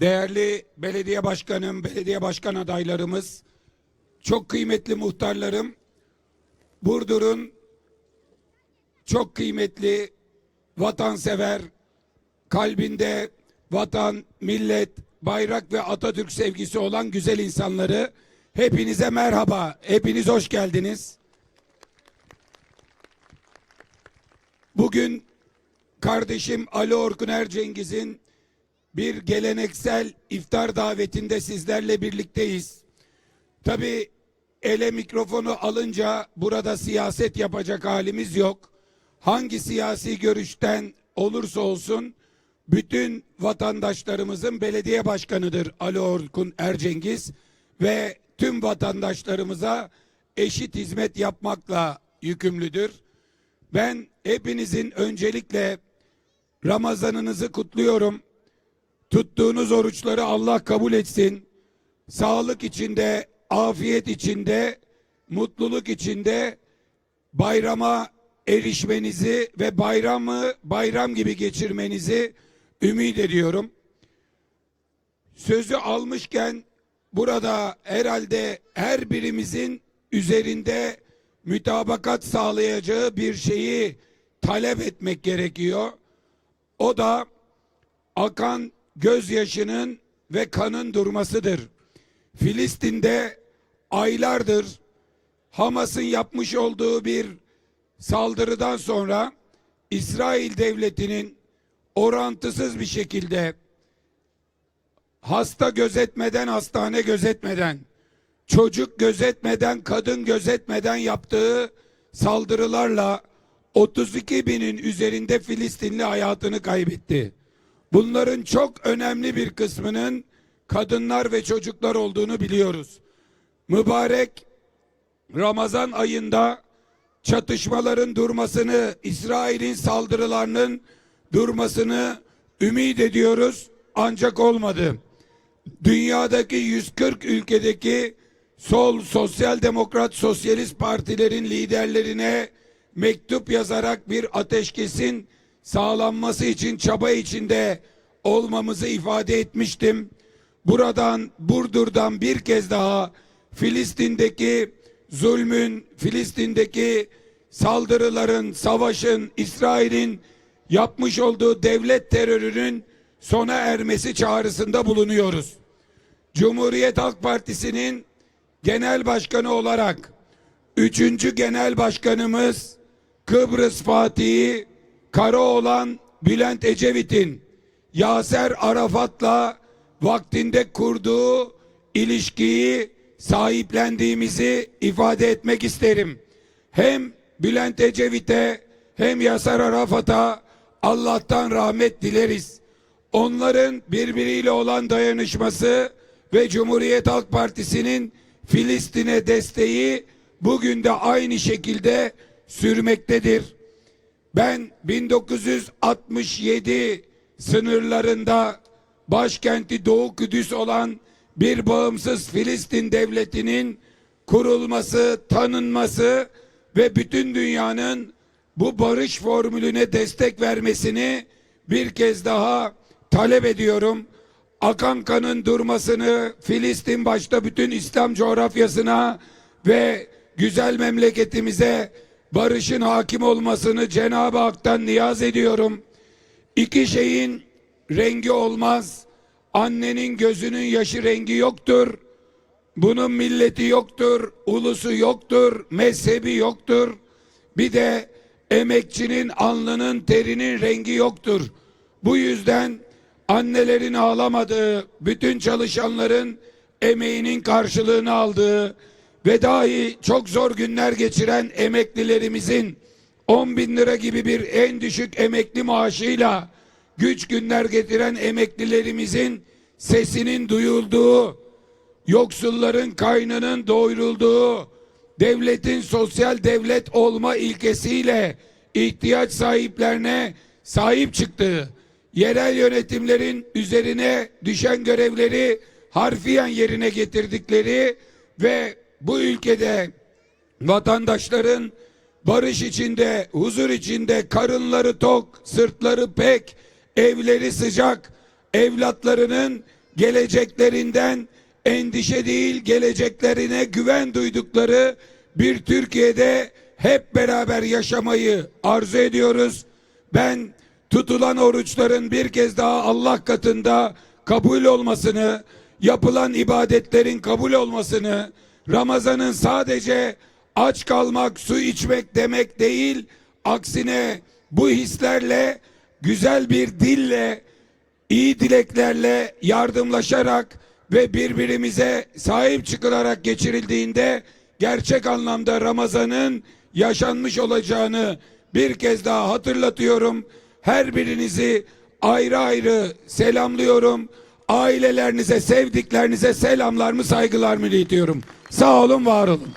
değerli belediye başkanım, belediye başkan adaylarımız, çok kıymetli muhtarlarım, Burdur'un çok kıymetli vatansever, kalbinde vatan, millet, bayrak ve Atatürk sevgisi olan güzel insanları hepinize merhaba, hepiniz hoş geldiniz. Bugün kardeşim Ali Orkun Ercengiz'in bir geleneksel iftar davetinde sizlerle birlikteyiz. Tabi ele mikrofonu alınca burada siyaset yapacak halimiz yok. Hangi siyasi görüşten olursa olsun bütün vatandaşlarımızın belediye başkanıdır Ali Orkun Ercengiz ve tüm vatandaşlarımıza eşit hizmet yapmakla yükümlüdür. Ben hepinizin öncelikle Ramazanınızı kutluyorum. Tuttuğunuz oruçları Allah kabul etsin. Sağlık içinde, afiyet içinde, mutluluk içinde bayrama erişmenizi ve bayramı bayram gibi geçirmenizi ümit ediyorum. Sözü almışken burada herhalde her birimizin üzerinde mütabakat sağlayacağı bir şeyi talep etmek gerekiyor. O da akan gözyaşının ve kanın durmasıdır. Filistin'de aylardır Hamas'ın yapmış olduğu bir saldırıdan sonra İsrail devletinin orantısız bir şekilde hasta gözetmeden, hastane gözetmeden, çocuk gözetmeden, kadın gözetmeden yaptığı saldırılarla 32 binin üzerinde Filistinli hayatını kaybetti. Bunların çok önemli bir kısmının kadınlar ve çocuklar olduğunu biliyoruz. Mübarek Ramazan ayında çatışmaların durmasını, İsrail'in saldırılarının durmasını ümit ediyoruz ancak olmadı. Dünyadaki 140 ülkedeki sol, sosyal demokrat, sosyalist partilerin liderlerine mektup yazarak bir ateşkesin sağlanması için çaba içinde olmamızı ifade etmiştim. Buradan Burdur'dan bir kez daha Filistin'deki zulmün, Filistin'deki saldırıların, savaşın, İsrail'in yapmış olduğu devlet terörünün sona ermesi çağrısında bulunuyoruz. Cumhuriyet Halk Partisi'nin genel başkanı olarak üçüncü genel başkanımız Kıbrıs Fatihi Karaoğlan Bülent Ecevit'in Yaser Arafat'la vaktinde kurduğu ilişkiyi sahiplendiğimizi ifade etmek isterim. Hem Bülent Ecevit'e hem Yaser Arafat'a Allah'tan rahmet dileriz. Onların birbiriyle olan dayanışması ve Cumhuriyet Halk Partisi'nin Filistin'e desteği bugün de aynı şekilde sürmektedir. Ben 1967 sınırlarında başkenti Doğu Kudüs olan bir bağımsız Filistin devletinin kurulması, tanınması ve bütün dünyanın bu barış formülüne destek vermesini bir kez daha talep ediyorum. Akan kanın durmasını Filistin başta bütün İslam coğrafyasına ve güzel memleketimize barışın hakim olmasını Cenab-ı Hak'tan niyaz ediyorum. İki şeyin rengi olmaz. Annenin gözünün yaşı rengi yoktur. Bunun milleti yoktur, ulusu yoktur, mezhebi yoktur. Bir de emekçinin alnının terinin rengi yoktur. Bu yüzden annelerin ağlamadığı, bütün çalışanların emeğinin karşılığını aldığı ve dahi çok zor günler geçiren emeklilerimizin 10 bin lira gibi bir en düşük emekli maaşıyla güç günler getiren emeklilerimizin sesinin duyulduğu, yoksulların kaynının doyurulduğu, devletin sosyal devlet olma ilkesiyle ihtiyaç sahiplerine sahip çıktığı, yerel yönetimlerin üzerine düşen görevleri harfiyen yerine getirdikleri ve bu ülkede vatandaşların barış içinde, huzur içinde, karınları tok, sırtları pek, evleri sıcak, evlatlarının geleceklerinden endişe değil geleceklerine güven duydukları bir Türkiye'de hep beraber yaşamayı arzu ediyoruz. Ben tutulan oruçların bir kez daha Allah katında kabul olmasını, yapılan ibadetlerin kabul olmasını, Ramazan'ın sadece aç kalmak, su içmek demek değil, aksine bu hislerle, güzel bir dille, iyi dileklerle yardımlaşarak ve birbirimize sahip çıkılarak geçirildiğinde gerçek anlamda Ramazan'ın yaşanmış olacağını bir kez daha hatırlatıyorum. Her birinizi ayrı ayrı selamlıyorum. Ailelerinize, sevdiklerinize selamlarımı, saygılarımı iletiyorum. Sağ olun, var olun.